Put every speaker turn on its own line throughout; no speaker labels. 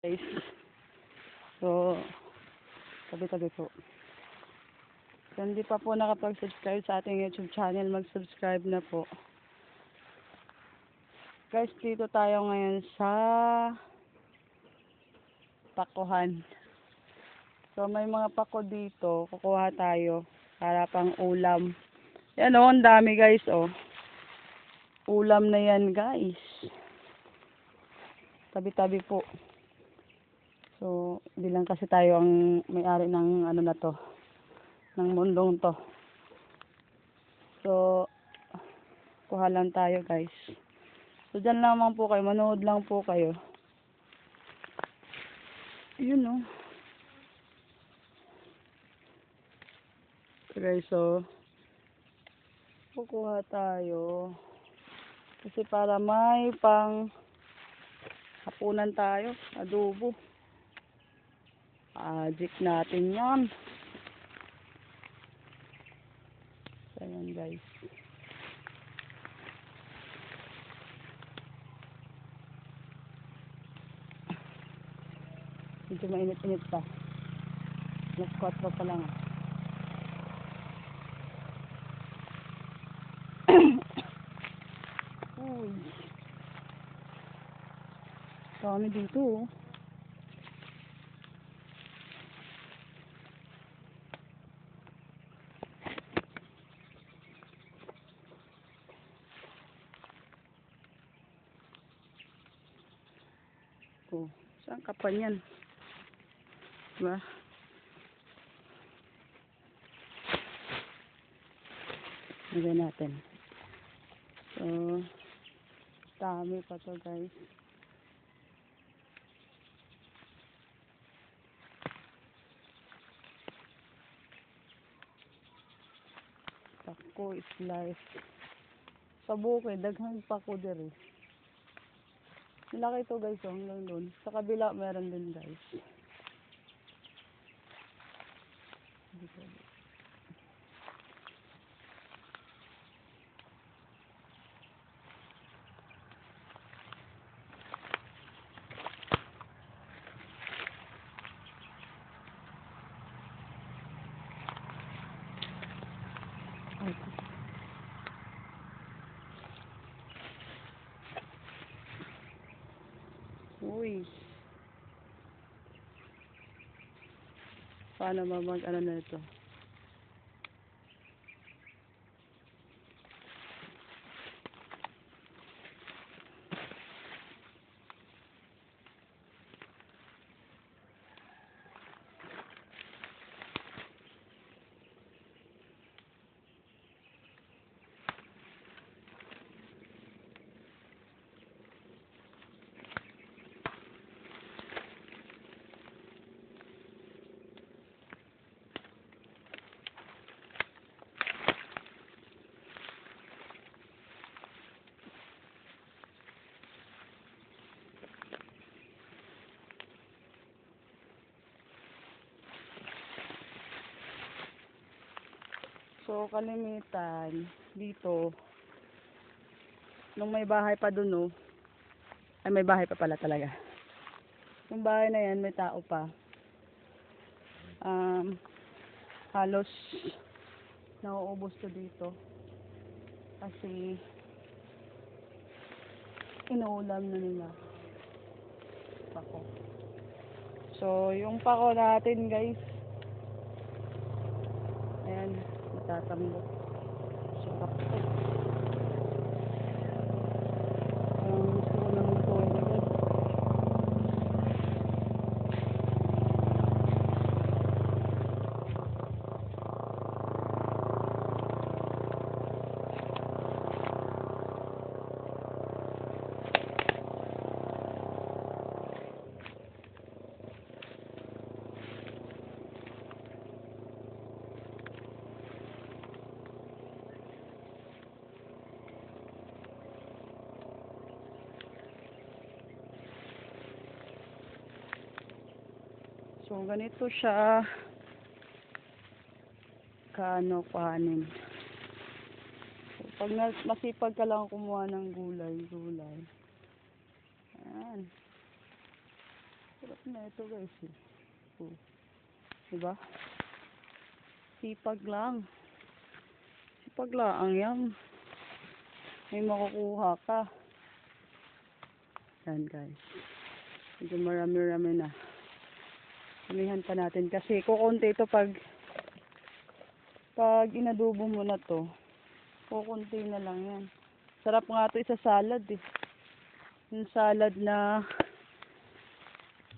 guys. So, tabi-tabi po. So, hindi pa po nakapag-subscribe sa ating YouTube channel, mag-subscribe na po. Guys, dito tayo ngayon sa pakuhan. So, may mga pako dito. Kukuha tayo para pang ulam. Yan o, ang dami guys oh. Ulam na yan guys. Tabi-tabi po. So, hindi lang kasi tayo ang may-ari ng ano na to. Ng mundong to. So, kuha lang tayo guys. So, dyan lamang po kayo. Manood lang po kayo. Yun o. So, guys, so, kukuha tayo. Kasi para may pang hapunan tayo. Adobo. Ajik natin yan. So, ayan guys. Medyo mainit-init pa. Mas 4 pa lang. Uy. Dami dito oh. Oh, saan ka pa niyan? Diba? Lagay natin. So, dami pa to guys. Pako is life. Sa bukid, daghang pako diri. Malaki to guys, oh, hanggang doon. Sa kabila, meron din guys. Dito. Ay, Uy. Paano ba mag ano na ito? So, kalimitan, dito, nung may bahay pa dun, no, ay may bahay pa pala talaga. Yung bahay na yan, may tao pa. Um, halos, nauubos to dito. Kasi, inuulam na nila. Pako. So, yung pako natin, guys, ayan, matatambok. So, kapit. Um, gusto ko nang lutuin na guys. So, ganito siya kaano kanin. So, pag masipag ka lang kumuha ng gulay, gulay. Ayan. Sarap na ito guys. eh. Oh. Diba? Sipag lang. Sipag lang ang yan. May makukuha ka. Yan guys. Medyo marami-rami na. Sumihan pa natin kasi kukunti ito pag pag inadubo mo na to. Kukunti na lang yan. Sarap nga ito isa salad eh. Yung salad na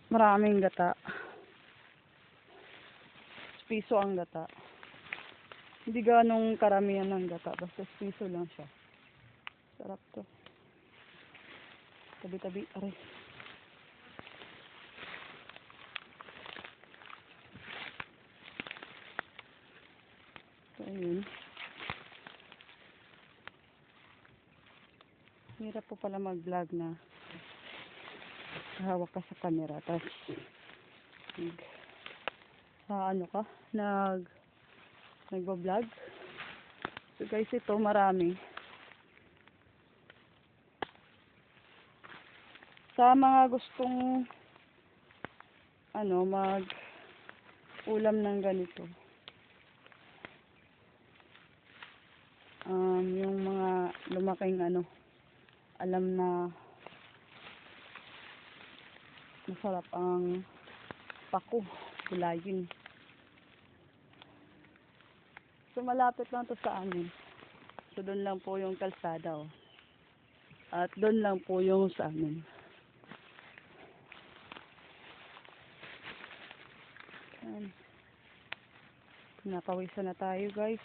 maraming gata. Piso ang gata. Hindi ganong karamihan ng gata. Basta piso lang siya. Sarap to. Tabi-tabi. Aray. So, ayun. Hirap po pala mag-vlog na hawak ka sa camera. Tapos, nag, sa ano ka, nag, nagbablog. So guys, ito marami. Sa mga gustong ano, mag ulam ng ganito. Um, yung mga lumaking ano, alam na masarap ang pako, gulayin. So malapit lang to sa amin. So doon lang po yung kalsada oh. At doon lang po yung sa amin. Yan. Napawisan na tayo guys.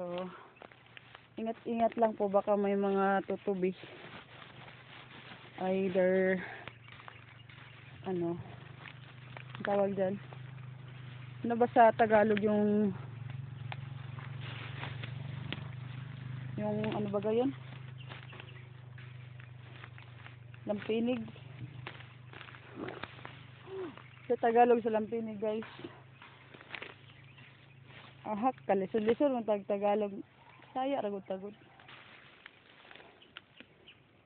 So, ingat-ingat lang po baka may mga tutubi. Either, ano, tawag dyan. Ano ba sa Tagalog yung, yung ano ba gayon? Lampinig. Sa Tagalog sa Lampinig guys. Ahak, kalisod-lisod mo tag Tagalog. Saya ragod tagod.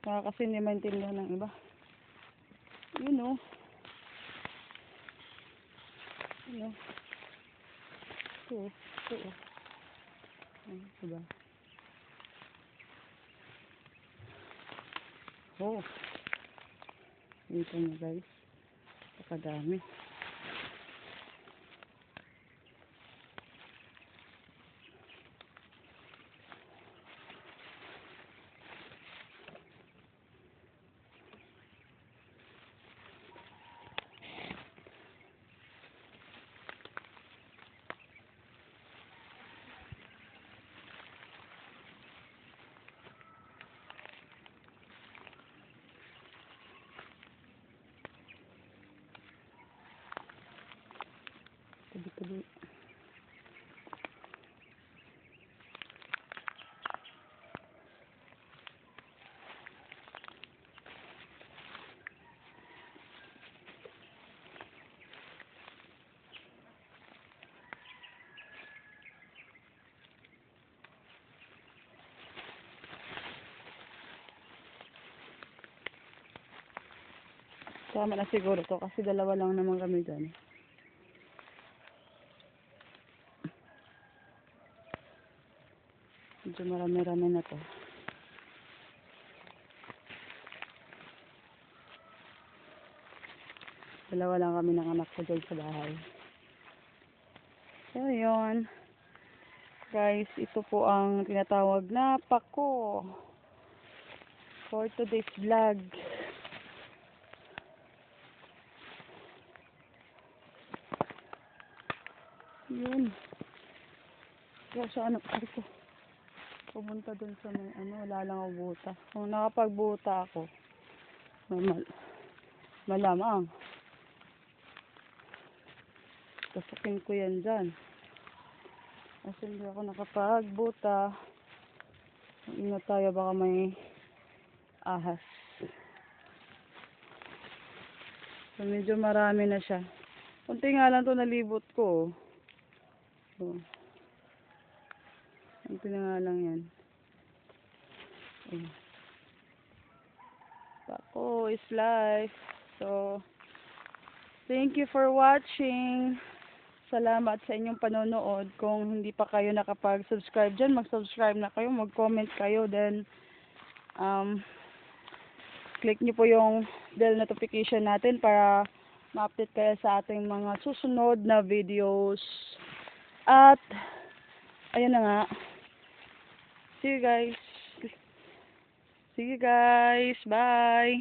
Baka kasi hindi maintindihan ng iba. You know. You know. Ito, ito. Ay, diba? Oh. Ito na guys. Pakadami. Tabi-tabi. Tama na siguro to kasi dalawa lang naman kami dyan. Medyo marami-rami na to. Dalawa lang kami ng anak ko dyan sa bahay. So, yun. Guys, ito po ang tinatawag na pako. For today's vlog. Yun. Kaya sa ano ko pumunta dun sa may ano, wala lang ako buta. Kung nakapagbuta ako, mal malamang. Pasukin ko yan dyan. Kasi hindi ako nakapagbuta. Ingat tayo baka may ahas. So, medyo marami na siya. Kunti nga lang to nalibot ko. oh. So, Kunti na nga lang yan. Ayan. Kako is life. So, thank you for watching. Salamat sa inyong panonood. Kung hindi pa kayo nakapag-subscribe dyan, mag-subscribe na kayo, mag-comment kayo, then, um, click nyo po yung bell notification natin para ma-update kayo sa ating mga susunod na videos. At, ayun na nga. See you guys. See you guys. Bye.